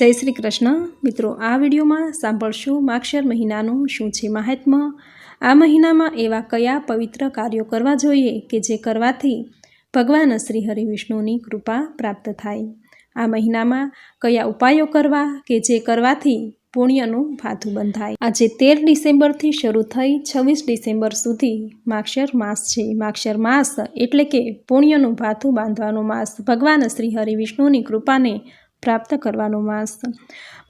જય શ્રી કૃષ્ણ. મિત્રો, આ વિડીયોમાં સાંભળશું માક્ષર મહિનાનું શું છે મહાત્મ આ મહિનામાં એવા કયા પવિત્ર કાર્યો કરવા જોઈએ કે જે કરવાથી ભગવાન શ્રી હરિ વિષ્ણુની કૃપા પ્રાપ્ત થાય? આ મહિનામાં કયા ઉપાયો કરવા કે જે કરવાથી પુણ્યનું ભાથું બંધાય? આજે તેર ડિસેમ્બરથી શરૂ થઈ છવ્વીસ ડિસેમ્બર સુધી માક્ષર માસ છે. માક્ષર માસ એટલે કે પુણ્યનું ભાથું બાંધવાનો માસ. ભગવાન શ્રી હરિ વિષ્ણુની કૃપાને પ્રાપ્ત કરવાનો માસ.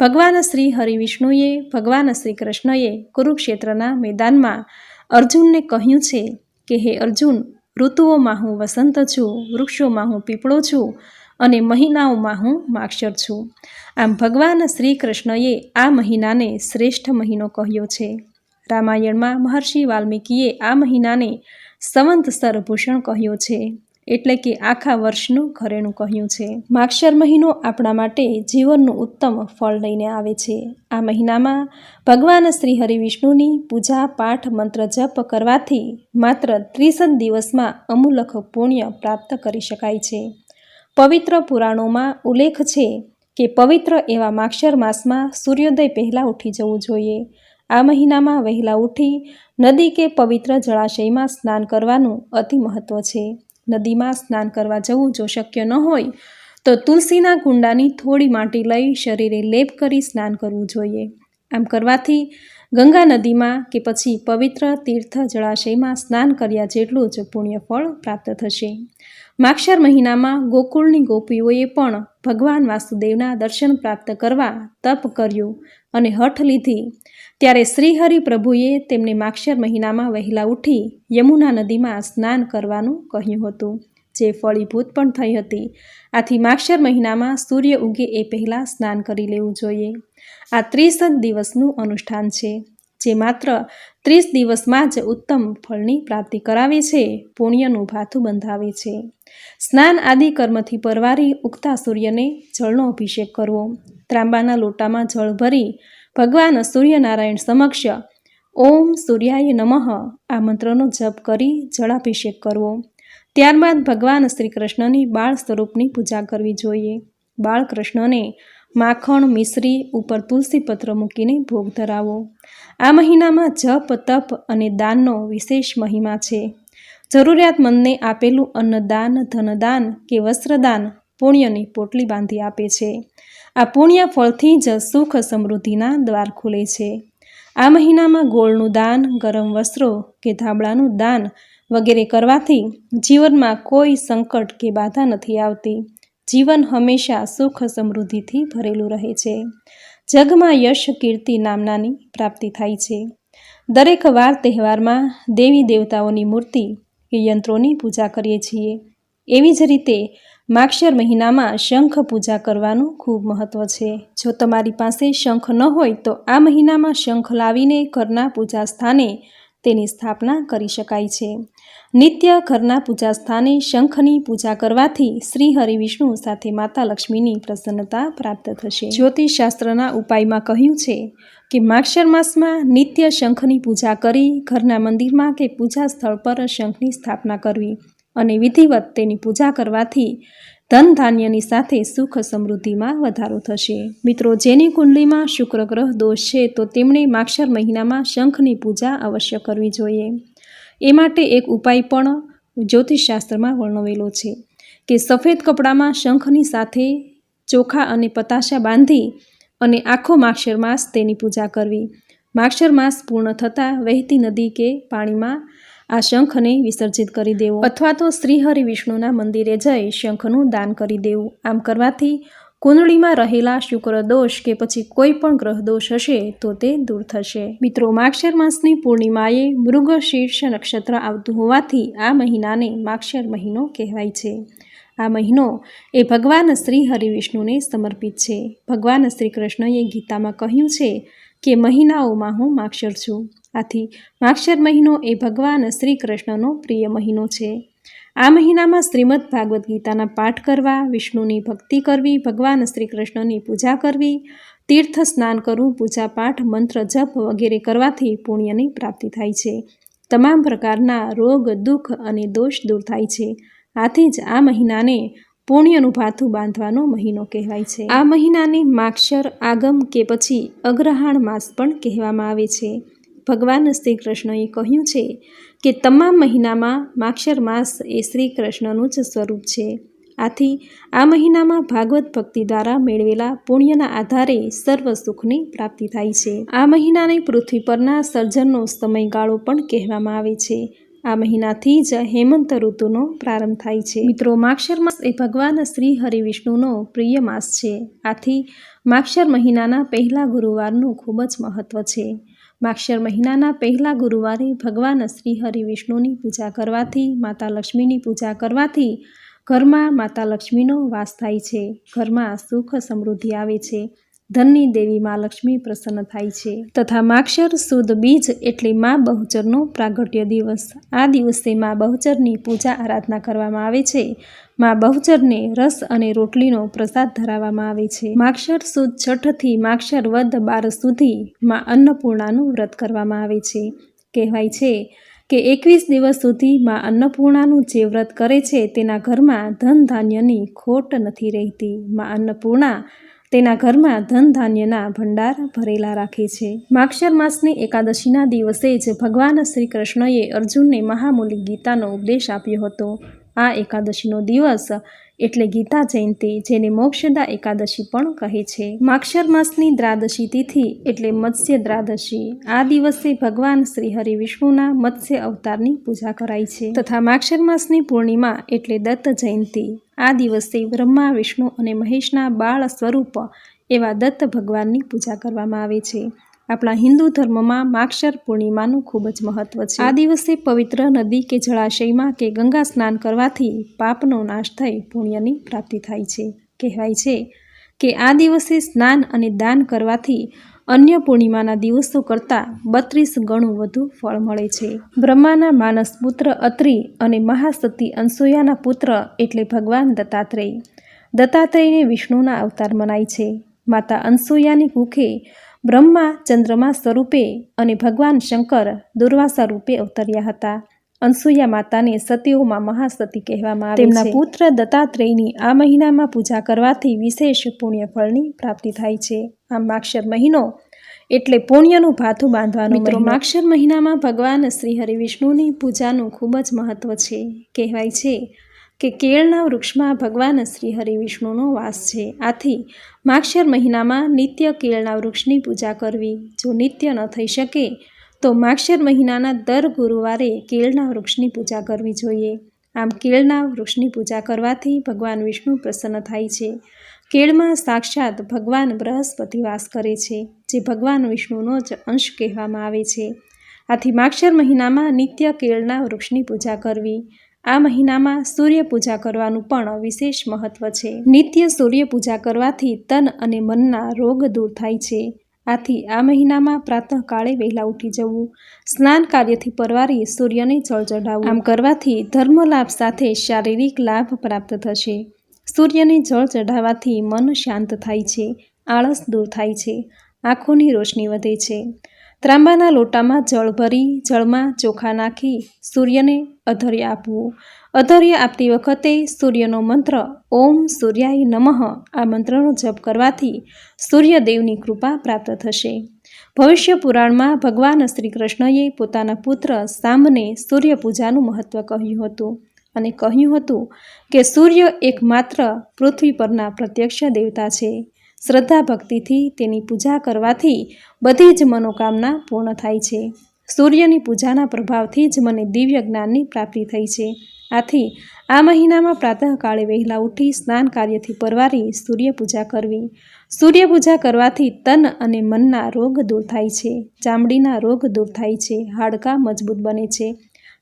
ભગવાન શ્રી હરિવિષ્ણુએ, ભગવાન શ્રી કૃષ્ણએ કુરુક્ષેત્રના મેદાનમાં અર્જુનને કહ્યું છે કે, હે અર્જુન, ઋતુઓમાં હું વસંત છું, વૃક્ષોમાં હું પીપળો છું અને મહિનાઓમાં હું માક્ષર છું. આમ ભગવાન શ્રી કૃષ્ણએ આ મહિનાને શ્રેષ્ઠ મહિનો કહ્યો છે. રામાયણમાં મહર્ષિ વાલ્મીકીએ આ મહિનાને સંવંતસર ભૂષણ કહ્યો છે. એટલે કે આખા વર્ષનું ઘરેણું કહ્યું છે. માક્ષર મહિનો આપણા માટે જીવનનું ઉત્તમ ફળ લઈને આવે છે. આ મહિનામાં ભગવાન શ્રી હરિવિષ્ણુની પૂજા પાઠ મંત્ર જપ કરવાથી માત્ર ત્રીસ દિવસમાં અમૂલખ પુણ્ય પ્રાપ્ત કરી શકાય છે. પવિત્ર પુરાણોમાં ઉલ્લેખ છે કે પવિત્ર એવા માક્ષર માસમાં સૂર્યોદય પહેલાં ઉઠી જવું જોઈએ. આ મહિનામાં વહેલા ઉઠી નદી કે પવિત્ર જળાશયમાં સ્નાન કરવાનું અતિ મહત્ત્વ છે. નદીમાં સ્નાન કરવા જવું જો શક્ય ન હોય, તો તુલસીના કુંડાની થોડી માટી લઈ શરીરે લેપ કરી સ્નાન કરવું જોઈએ. આમ કરવાથી ગંગા નદીમાં કે પછી પવિત્ર તીર્થ જળાશયમાં સ્નાન કર્યા જેટલું જ પુણ્યફળ પ્રાપ્ત થશે. માક્ષર મહિનામાં ગોકુળની ગોપીઓએ પણ ભગવાન વાસુદેવના દર્શન પ્રાપ્ત કરવા તપ કર્યું અને હઠ લીધી. ત્યારે શ્રીહરિ પ્રભુએ તેમને માક્ષર મહિનામાં વહેલા ઉઠી યમુના નદીમાં સ્નાન કરવાનું કહ્યું હતું, જે ફળીભૂત પણ થઈ હતી. આથી માક્ષર મહિનામાં સૂર્ય ઉગે એ પહેલાં સ્નાન કરી લેવું જોઈએ. આ ત્રીસ દિવસનું અનુષ્ઠાન છે. જે માત્ર ત્રીસ દિવસમાં જ ઉત્તમ ફળની પ્રાપ્તિ કરાવે છે, પુણ્યનું ભાથું બંધાવે છે. સ્નાન આદિ કર્મથી પરવારી ઉગતા સૂર્યને જળનો અભિષેક કરવો. ત્રાંબાના લોટામાં જળ ભરી ભગવાન સૂર્યનારાયણ સમક્ષ ઓમ સૂર્યાય નમઃ આ મંત્રનો જપ કરી જળાભિષેક કરવો. ત્યારબાદ ભગવાન શ્રી કૃષ્ણની બાળ સ્વરૂપની પૂજા કરવી જોઈએ. બાળકૃષ્ણને માખણ, મિશ્રી ઉપર તુલસી પત્ર મૂકીને ભોગ ધરાવો. આ મહિનામાં જપ, તપ અને દાનનો વિશેષ મહિમા છે. જરૂરિયાતમંદને આપેલું અન્નદાન, ધનદાન કે વસ્ત્રદાન પુણ્યની પોટલી બાંધી આપે છે. આ પુણ્ય ફળથી જ સુખ સમૃદ્ધિના દ્વાર ખુલે છે. આ મહિનામાં ગોળનું દાન, ગરમ વસ્ત્રો કે ધાબળાનું દાન વગેરે કરવાથી જીવનમાં કોઈ સંકટ કે બાધા નથી આવતી. જીવન હંમેશા સુખ સમૃદ્ધિથી ભરેલું રહે છે. જગમાં યશ, કીર્તિ નામનાની પ્રાપ્તિ થાય છે. દરેક વાર તહેવારમાં દેવી દેવતાઓની મૂર્તિ કે યંત્રોની પૂજા કરીએ છીએ. એવી જ રીતે માક્ષર મહિનામાં શંખ પૂજા કરવાનું ખૂબ મહત્ત્વ છે. જો તમારી પાસે શંખ ન હોય તો આ મહિનામાં શંખ લાવીને ઘરના પૂજા સ્થાને તેની સ્થાપના કરી શકાય છે. નિત્ય ઘરના પૂજા સ્થાને શંખની પૂજા કરવાથી શ્રી હરિ વિષ્ણુ સાથે માતા લક્ષ્મીની પ્રસન્નતા પ્રાપ્ત થશે. જ્યોતિષશાસ્ત્રના ઉપાયમાં કહ્યું છે કે માક્ષર માસમાં નિત્ય શંખની પૂજા કરી ઘરના મંદિરમાં કે પૂજા સ્થળ પર શંખની સ્થાપના કરવી અને વિધિવત તેની પૂજા કરવાથી ધન ધાન્યની સાથે સુખ સમૃદ્ધિમાં વધારો થશે. મિત્રો, જેની કુંડલીમાં શુક્ર ગ્રહ દોષ છે તો તેમણે માક્ષર મહિનામાં શંખની પૂજા અવશ્ય કરવી જોઈએ. એ માટે એક ઉપાય પણ જ્યોતિષશાસ્ત્રમાં વર્ણવેલો છે કે સફેદ કપડામાં શંખની સાથે ચોખા અને પતાશા બાંધી અને આખો માક્ષર માસ તેની પૂજા કરવી. માક્ષર માસ પૂર્ણ થતાં વહેતી નદી કે પાણીમાં આ શંખને વિસર્જિત કરી દેવો. અથવા તો શ્રીહરિ વિષ્ણુના મંદિરે જઈ શંખનું દાન કરી દેવું. આમ કરવાથી કુંડળીમાં રહેલા શુક્ર દોષ કે પછી કોઈ પણ ગ્રહ દોષ હશે તો તે દૂર થશે. મિત્રો માક્ષર માસની પૂર્ણિમાએ મૃગ શીર્ષ નક્ષત્ર આવતું હોવાથી આ મહિનાને માક્ષર મહિનો કહેવાય છે. આ મહિનો એ ભગવાન શ્રી હરિવિષ્ણુને સમર્પિત છે. ભગવાન શ્રી કૃષ્ણએ ગીતામાં કહ્યું છે કે, મહિનાઓમાં હું માક્ષર છું. આથી માક્ષર મહિનો એ ભગવાન શ્રી કૃષ્ણનો પ્રિય મહિનો છે. આ મહિનામાં શ્રીમદ ભાગવદ્ ગીતાના પાઠ કરવા, વિષ્ણુની ભક્તિ કરવી, ભગવાન શ્રી કૃષ્ણની પૂજા કરવી, તીર્થ સ્નાન કરવું, પૂજા પાઠ, મંત્ર જપ વગેરે કરવાથી પુણ્યની પ્રાપ્તિ થાય છે. તમામ પ્રકારના રોગ, દુઃખ અને દોષ દૂર થાય છે. આથી જ આ મહિનાને પુણ્યનું ભાથું બાંધવાનો મહિનો કહેવાય છે. આ મહિનાને માક્ષર, આગમ કે પછી અગ્રહાણ માસ પણ કહેવામાં આવે છે. ભગવાન શ્રી કૃષ્ણએ કહ્યું છે કે તમામ મહિનામાં માક્ષર માસ એ શ્રી કૃષ્ણનું જ સ્વરૂપ છે. આથી આ મહિનામાં ભાગવત ભક્તિ દ્વારા મેળવેલા પુણ્યના આધારે સર્વ સુખની પ્રાપ્તિ થાય છે. આ મહિનાને પૃથ્વી પરના સર્જનનો સમયગાળો પણ કહેવામાં આવે છે. આ મહિનાથી જ હેમંત ઋતુનો પ્રારંભ થાય છે. મિત્રો, માક્ષર માસ એ ભગવાન શ્રી હરિવિષ્ણુનો પ્રિય માસ છે. આથી માક્ષર મહિનાના પહેલા ગુરુવારનું ખૂબ જ મહત્વ છે. માક્ષર મહિનાના પહેલા ગુરુવારે ભગવાન શ્રી હરિ વિષ્ણુની પૂજા કરવાથી, માતા લક્ષ્મીની પૂજા કરવાથી ઘરમાં માતા લક્ષ્મીનો વાસ થાય છે. ઘરમાં સુખ સમૃદ્ધિ આવે છે. ધનની દેવી મા લક્ષ્મી પ્રસન્ન થાય છે તથા માક્ષર સુદ બીજ એટલે મા બહુચરનો પ્રાગટ્ય દિવસ. આ દિવસે મા બહુચરની પૂજા આરાધના કરવામાં આવે છે. મા બહુચરને રસ અને રોટલીનો પ્રસાદ ધરાવવામાં આવે છે. માક્ષર સુદ છઠથી માક્ષર વદ બાર સુધી મા અન્નપૂર્ણાનું વ્રત કરવામાં આવે છે. કહેવાય છે કે એકવીસ દિવસ સુધી મા અન્નપૂર્ણાનું જે વ્રત કરે છે તેના ઘરમાં ધન ધાન્યની ખોટ નથી રહેતી. મા અન્નપૂર્ણા તેના ઘરમાં ધન ધાન્યના ભંડાર ભરેલા રાખે છે. માક્ષર માસની એકાદશીના દિવસે જ ભગવાન શ્રી કૃષ્ણએ અર્જુનને મહામૂલી ગીતાનો ઉપદેશ આપ્યો હતો. આ એકાદશીનો દિવસ એટલે ગીતા જયંતિ, જેને મોક્ષદા એકાદશી પણ કહે છે. માક્ષર માસની દ્રાદશી તિથિ એટલે મત્સ્ય દ્રાદશી. આ દિવસે ભગવાન શ્રી હરિ વિષ્ણુના મત્સ્ય અવતારની પૂજા કરાય છે. તથા માક્ષર માસની પૂર્ણિમા એટલે દત્ત જયંતિ. આ દિવસે બ્રહ્મા, વિષ્ણુ અને મહેશના બાળ સ્વરૂપ એવા દત્ત ભગવાનની પૂજા કરવામાં આવે છે. આપણા હિન્દુ ધર્મમાં માક્ષર પૂર્ણિમાનું ખૂબ જ મહત્વ છે. આ દિવસે પવિત્ર નદી કે જળાશયમાં કે ગંગા સ્નાન કરવાથી પાપનો નાશ થઈ પુણ્યની પ્રાપ્તિ થાય છે. કહેવાય છે કે આ દિવસે સ્નાન અને દાન કરવાથી અન્ય પૂર્ણિમાના દિવસો કરતાં બત્રીસ ગણું વધુ ફળ મળે છે. બ્રહ્માના માનસ પુત્ર અત્રિ અને મહાસતી અનસૂયાના પુત્ર એટલે ભગવાન દત્તાત્રેય. દત્તાત્રેયને વિષ્ણુના અવતાર મનાય છે. માતા અનસૂયાની કુખે બ્રહ્મા ચંદ્રમા સ્વરૂપે અને ભગવાન શંકર દુર્વાસા રૂપે અવતર્યા હતા. અનસૂયા માતાને સતીઓમાં મહાસતી કહેવામાં આવે તેમના પુત્ર દત્તાત્રેયની આ મહિનામાં પૂજા કરવાથી વિશેષ પુણ્ય ફળની પ્રાપ્તિ થાય છે. આમ માક્ષર મહિનો એટલે પુણ્યનું ભાથું બાંધવાનું મિત્રો માક્ષર મહિનામાં ભગવાન શ્રી હરિ વિષ્ણુની પૂજાનું ખૂબ જ મહત્વ છે. કહેવાય છે કે કેળના વૃક્ષમાં ભગવાન શ્રી હરિ વિષ્ણુનો વાસ છે. આથી માક્ષર મહિનામાં નિત્ય કેળના વૃક્ષની પૂજા કરવી જો નિત્ય ન થઈ શકે તો માક્ષર મહિનાના દર ગુરુવારે કેળના વૃક્ષની પૂજા કરવી જોઈએ. આમ કેળના વૃક્ષની પૂજા કરવાથી ભગવાન વિષ્ણુ પ્રસન્ન થાય છે. કેળમાં સાક્ષાત ભગવાન બૃહસ્પતિ વાસ કરે છે, જે ભગવાન વિષ્ણુનો જ અંશ કહેવામાં આવે છે. આથી માક્ષર મહિનામાં નિત્ય કેળના વૃક્ષની પૂજા કરવી, આ મહિનામાં સૂર્ય પૂજા કરવાનું પણ વિશેષ મહત્વ છે. નિત્ય સૂર્ય પૂજા કરવાથી તન અને મનના રોગ દૂર થાય છે. આથી આ મહિનામાં પ્રાતઃકાળે વહેલા ઉઠી જવું, સ્નાન કાર્યથી પરવારી સૂર્યને જળ ચઢાવવું. આમ કરવાથી ધર્મલાભ સાથે શારીરિક લાભ પ્રાપ્ત થશે. સૂર્યને જળ ચઢાવવાથી મન શાંત થાય છે, આળસ દૂર થાય છે, આંખોની રોશની વધે છે. ત્રાંબાના લોટામાં જળ ભરી, જળમાં ચોખા નાખી સૂર્યને અધર્ય આપવું. અધર્ય આપતી વખતે સૂર્યનો મંત્ર, ઓમ સૂર્યાય નમઃ, આ મંત્રનો જપ કરવાથી સૂર્યદેવની કૃપા પ્રાપ્ત થશે. ભવિષ્ય પુરાણમાં ભગવાન શ્રી કૃષ્ણએ પોતાના પુત્ર સામને સૂર્ય પૂજાનું મહત્વ કહ્યું હતું અને કહ્યું હતું કે સૂર્ય એકમાત્ર પૃથ્વી પરના પ્રત્યક્ષ દેવતા છે. શ્રદ્ધા ભક્તિથી તેની પૂજા કરવાથી બધી જ મનોકામના પૂર્ણ થાય છે. સૂર્યની પૂજાના પ્રભાવથી જ મને દિવ્ય જ્ઞાનની પ્રાપ્તિ થઈ છે. આથી આ મહિનામાં પ્રાતઃકાળે વહેલા ઉઠી સ્નાન કાર્યથી પરવારી સૂર્યપૂજા કરવી. સૂર્યપૂજા કરવાથી તન અને મનના રોગ દૂર થાય છે. ચામડીના રોગ દૂર થાય છે. હાડકાં મજબૂત બને છે.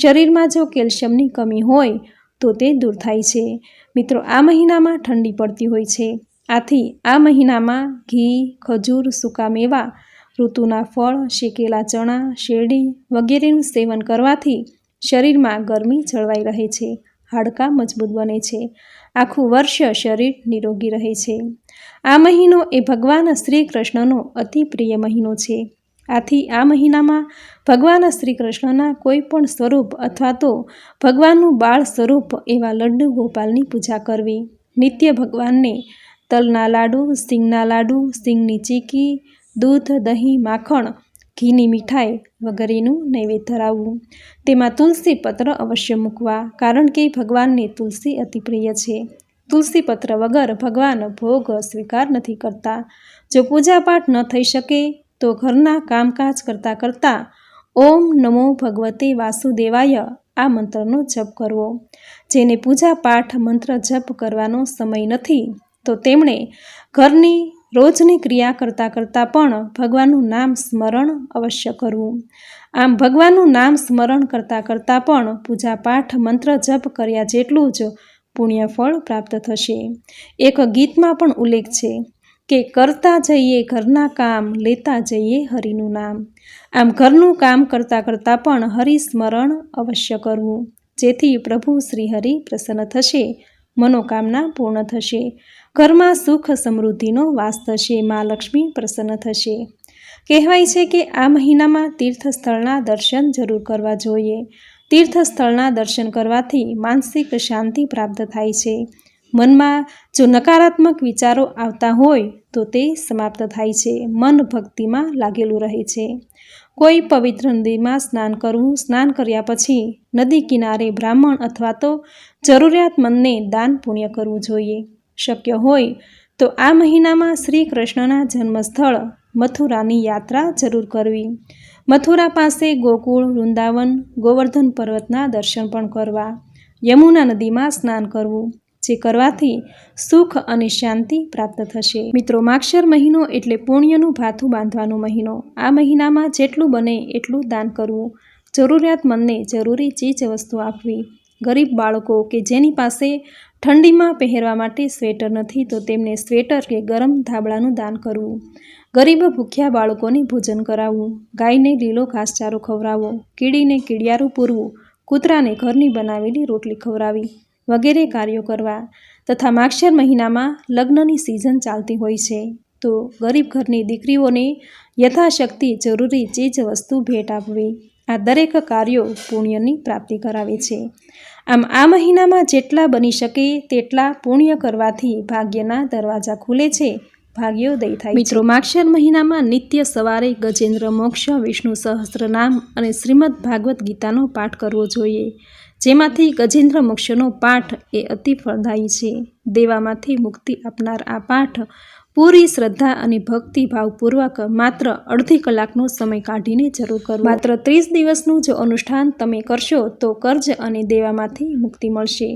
શરીરમાં જો કેલ્શિયમની કમી હોય તો તે દૂર થાય છે. મિત્રો, આ મહિનામાં ઠંડી પડતી હોય છે. આથી આ મહિનામાં ઘી, ખજૂર, સૂકા મેવા, ઋતુના ફળ, શેકેલા ચણા, શેરડી વગેરેનું સેવન કરવાથી શરીરમાં ગરમી જળવાઈ રહે છે, હાડકાં મજબૂત બને છે, આખું વર્ષ શરીર નિરોગી રહે છે. આ મહિનો એ ભગવાન શ્રી કૃષ્ણનો અતિ પ્રિય મહિનો છે. આથી આ મહિનામાં ભગવાન શ્રી કૃષ્ણના કોઈ પણ સ્વરૂપ અથવા તો ભગવાનનું બાળ સ્વરૂપ એવા લડ્ડુ ગોપાલની પૂજા કરવી. નિત્ય ભગવાનને તલના લાડુ, સિંગના લાડુ, સિંગની ચીકી, દૂધ, દહીં, માખણ ઘીની મીઠાઈ વગેરેનું નૈવેદ્ય ધરાવવું. તેમાં તુલસી પત્ર અવશ્ય મૂકવા, કારણ કે ભગવાનને તુલસી અતિ પ્રિય છે. તુલસી પત્ર વગર ભગવાન ભોગ સ્વીકાર નથી કરતા. જો પૂજાપાઠ ન થઈ શકે, તો ઘરના કામકાજ કરતાં કરતાં ઓમ નમો ભગવતે વાસુદેવાય આ મંત્રનો જપ કરવો. જેને પૂજાપાઠ મંત્ર જપ કરવાનો સમય નથી, તો તેમણે ઘરની રોજની ક્રિયા કરતાં કરતાં પણ ભગવાનનું નામ સ્મરણ અવશ્ય કરવું. આમ ભગવાનનું નામ સ્મરણ કરતાં કરતાં પણ પૂજાપાઠ મંત્ર જપ કર્યા જેટલું જ પુણ્યફળ પ્રાપ્ત થશે. એક ગીતમાં પણ ઉલ્લેખ છે કે કરતા જઈએ ઘરના કામ, લેતા જઈએ હરિનું નામ આમ ઘરનું કામ કરતાં કરતાં પણ હરિસ્મરણ અવશ્ય કરવું, જેથી પ્રભુ શ્રી હરિ પ્રસન્ન થશે. મનોકામના પૂર્ણ થશે. ઘરમાં સુખ સમૃદ્ધિનો વાસ થશે. મા લક્ષ્મી પ્રસન્ન થશે. કહેવાય છે કે આ મહિનામાં તીર્થસ્થળના દર્શન જરૂર કરવા જોઈએ. તીર્થસ્થળના દર્શન કરવાથી માનસિક શાંતિ પ્રાપ્ત થાય છે. મનમાં જો નકારાત્મક વિચારો આવતા હોય તો તે સમાપ્ત થાય છે. મન ભક્તિમાં લાગેલું રહે છે. કોઈ પવિત્ર નદીમાં સ્નાન કરવું, સ્નાન કર્યા પછી નદી કિનારે બ્રાહ્મણ અથવા તો જરૂરિયાતમંદને દાન પુણ્ય કરવું જોઈએ. શક્ય હોય તો આ મહિનામાં શ્રી કૃષ્ણના જન્મસ્થળ મથુરાની યાત્રા જરૂર કરવી. મથુરા પાસે ગોકુળ, વૃંદાવન, ગોવર્ધન પર્વતના દર્શન પણ કરવા. યમુના નદીમાં સ્નાન કરવું. જે કરવાથી સુખ અને શાંતિ પ્રાપ્ત થશે. મિત્રો, માક્ષર મહિનો એટલે પુણ્યનું ભાથું બાંધવાનો મહિનો. આ મહિનામાં જેટલું બને એટલું દાન કરવું. જરૂરિયાતમંદને જરૂરી ચીજ વસ્તુ આપવી. ગરીબ બાળકો કે જેની પાસે ઠંડીમાં પહેરવા માટે સ્વેટર નથી, તો તેમને સ્વેટર કે ગરમ ધાબળાનું દાન કરવું. ગરીબ ભૂખ્યા બાળકોને ભોજન કરાવવું. ગાયને લીલો ઘાસચારો ખવડાવવો. કીડીને કીડિયારું પૂરવું. કૂતરાને ઘરની બનાવેલી રોટલી ખવડાવી. વગેરે કાર્યો કરવા તથા માક્ષર મહિનામાં લગ્નની સિઝન ચાલતી હોય છે. તો ગરીબ ઘરની દીકરીઓને યથાશક્તિ જરૂરી ચીજ વસ્તુ ભેટ આપવી. આ દરેક કાર્યો પુણ્યની પ્રાપ્તિ કરાવે છે. આમ આ મહિનામાં જેટલા બની શકે તેટલા પુણ્ય કરવાથી ભાગ્યના દરવાજા ખુલે છે. ભાગ્યોદય થાય મિત્રો માક્ષર મહિનામાં નિત્ય સવારે ગજેન્દ્ર મોક્ષ વિષ્ણુ સહસ્ત્રનામ અને શ્રીમદ ભાગવત ગીતાનો પાઠ કરવો જોઈએ. જેમાંથી ગજેન્દ્ર મોક્ષનો પાઠ એ અતિ ફળદાયી છે. દેવામાંથી મુક્તિ આપનાર આ પાઠ પૂરી શ્રદ્ધા અને ભક્તિભાવપૂર્વક માત્ર અડધી કલાકનો સમય કાઢીને જરૂર કરો માત્ર ત્રીસ દિવસનું જો અનુષ્ઠાન તમે કરશો તો કર્જ અને દેવામાંથી મુક્તિ મળશે.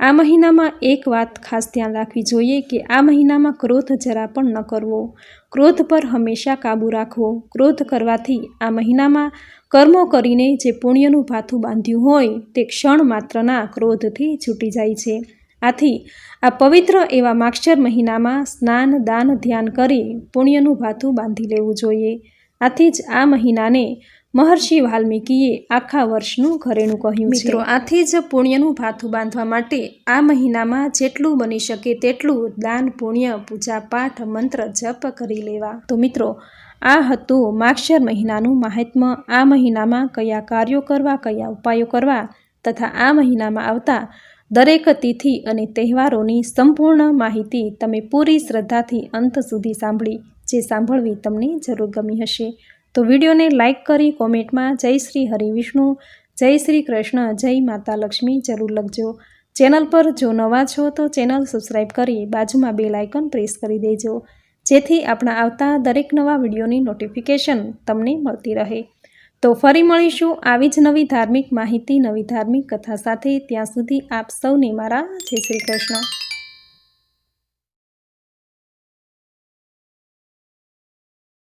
આ મહિનામાં એક વાત ખાસ ધ્યાન રાખવી જોઈએ કે આ મહિનામાં ક્રોધ જરા પણ ન કરવો. ક્રોધ પર હંમેશા કાબૂ રાખવો. ક્રોધ કરવાથી આ મહિનામાં કર્મો કરીને જે પુણ્યનું ભાથું બાંધ્યું હોય તે ક્ષણ માત્રના ક્રોધથી છૂટી જાય છે. આથી આ પવિત્ર એવા માક્ષર મહિનામાં સ્નાન, દાન, ધ્યાન કરી પુણ્યનું ભાથું બાંધી લેવું જોઈએ. આથી જ આ મહિનાને મહર્ષિ વાલ્મીકીએ આખા વર્ષનું ઘરેણું કહ્યું મિત્રો, આથી જ પુણ્યનું ભાથું બાંધવા માટે આ મહિનામાં જેટલું બની શકે તેટલું દાન, પુણ્ય, પૂજા, પાઠ, મંત્ર જપ કરી લેવા. તો મિત્રો, આ હતું માક્ષર મહિનાનું મહાત્મ્ય. આ મહિનામાં કયા કાર્યો કરવા, કયા ઉપાયો કરવા તથા આ મહિનામાં આવતા દરેક તિથિ અને તહેવારોની સંપૂર્ણ માહિતી તમે પૂરી શ્રદ્ધાથી અંત સુધી સાંભળી, જે સાંભળવી તમને જરૂર ગમી હશે. તો વિડીયોને લાઇક કરી કોમેન્ટમાં જય શ્રી હરિવિષ્ણુ જય શ્રી કૃષ્ણ, જય માતા લક્ષ્મી જરૂર લખજો. ચેનલ પર જો નવા છો તો ચેનલ સબસ્ક્રાઈબ કરી બાજુમાં બે લાઇકન પ્રેસ કરી દેજો, જેથી આપણા આવતા દરેક નવા વિડીયોની નોટિફિકેશન તમને મળતી રહે. તો ફરી મળીશું આવી જ નવી ધાર્મિક માહિતી, નવી ધાર્મિક કથા સાથે. ત્યાં સુધી આપ સૌને મારા જય શ્રી કૃષ્ણ.